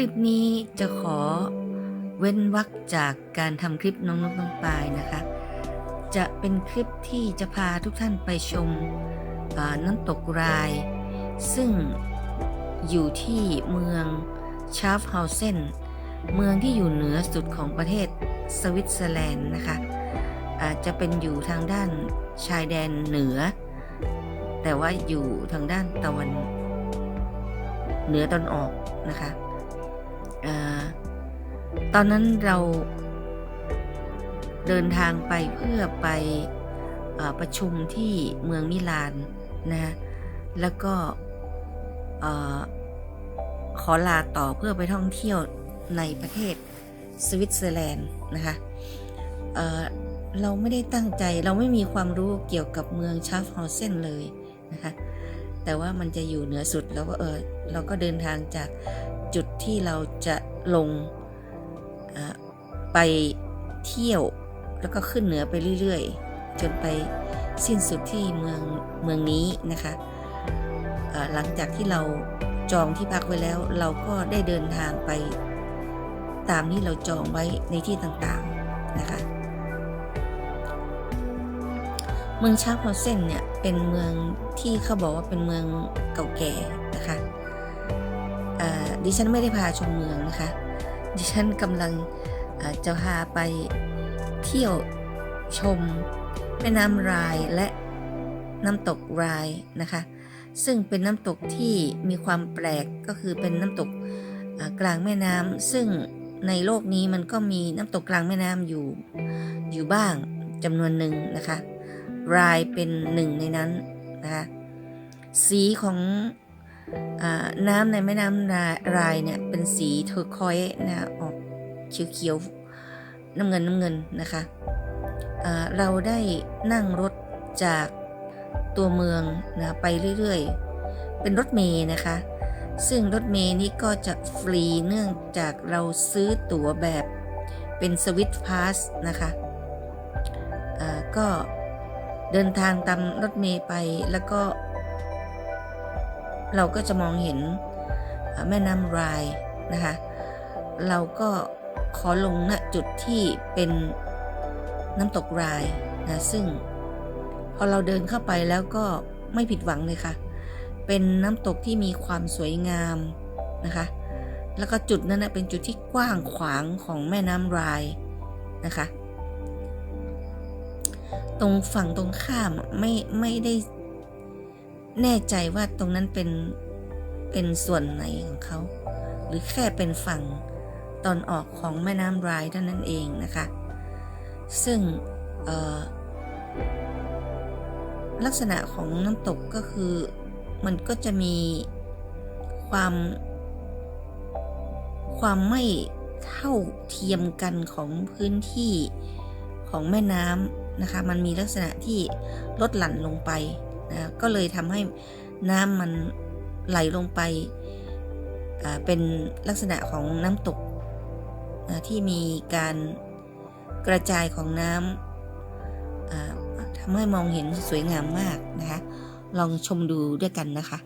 ลิปนี้จะขอเว้นวรรคจากการทำคลิปน้องนกน้องปลายนะคะ จะเป็นคลิปที่จะพาทุกท่านไปชมน้ำตกราย ซึ่งอยู่ที่เมืองชาร์ฟเฮาเซนเมืองที่อยู่เหนือสุดของประเทศสวิตเซอร์แลนด์นะคะอาจจะเป็นอยู่ทางด้านชายแดนเหนือ แต่ว่าอยู่ทางด้านตะวัน เหนือตอนออกนะคะ ตอนนั้นเราเดินทางไปเพื่อไปอประชุมที่เมืองมิลานนะคะแล้วก็ขอลาต่อเพื่อไปท่องเที่ยวในประเทศสวิตเซอร์แลนด์นะคะเเราไม่ได้ตั้งใจเราไม่มีความรู้เกี่ยวกับเมืองชาร์ฟฮอเซนเลยนะคะแต่ว่ามันจะอยู่เหนือสุดแล้วก็เออเราก็เดินทางจาก จุดที่เราจะลงไปเที่ยวแล้วก็ขึ้นเหนือไปเรื่อยๆ จนไปสิ้นสุดที่เมืองเมืองนี้นะคะหลังจากที่เราจองที่พักไว้แล้ว เราก็ได้เดินทางไป ตามที่เราจองไว้ในที่ต่างๆนะคะเมืองชาพอเซนเนี่ยเป็นเมืองที่เขาบอกว่าเป็นเมืองเก่าแก่ ดิฉันไม่ได้พาชมเมืองนะคะ ดิฉันกำลังจะพาไปเที่ยวชมแม่น้ำรายและน้ำตกรายนะคะ ซึ่งเป็นน้ำตกที่มีความแปลกก็คือเป็นน้ำตกกลางแม่น้ำซึ่งในโลกนี้มันก็มีน้ำตกกลางแม่น้ำอยู่อยู่บ้างจำนวนหนึ่งนะคะ รายเป็นหนึ่งในนั้นนะคะ สีของ น้ำในแม่น้ำรายรายเนี่ยเป็นสีเทอร์คอยส์นะออกเขียวๆน้ำเงินน้ำเงินนะคะเราได้นั่งรถจากตัวเมืองนะไปเรื่อยๆ เป็นรถเมย์นะคะ ซึ่งรถเมย์นี้ก็จะฟรีเนื่องจากเราซื้อตั๋วแบบเป็นสวิตพาสนะคะก็เดินทางตามรถเมล์ไปแล้วก็ เราก็จะมองเห็นแม่น้ำรายนะคะ เราก็ขอลงณจุดที่เป็นน้ำตกรายนะซึ่งพอเราเดินเข้าไปแล้วก็ไม่ผิดหวังเลยค่ะ เป็นน้ำตกที่มีความสวยงามนะคะ แล้วก็จุดนั้นนะเป็นจุดที่กว้างขวางของแม่น้ำรายนะคะ ตรงฝั่งตรงข้ามไม่ไม่ได้ แน่ใจว่าตรงนั้นเป็นเป็นส่วนไหนของเขา หรือแค่เป็นฝั่งตอนออกของแม่น้ำรายเท่านั้นเองนะคะ ซึ่งลักษณะของน้ำตกก็คือมันก็จะมีความความไม่เท่าเทียมกันของพื้นที่ของแม่น้ำนะคะ มันมีลักษณะที่ลดหลั่นลงไป นะก็เลยทำให้น้ำมันไหลลงไปเป็นลักษณะของน้ำตกนะที่มีการกระจายของน้ำทำให้มองเห็นสวยงามมากนะคะ ลองชมดูด้วยกันนะคะ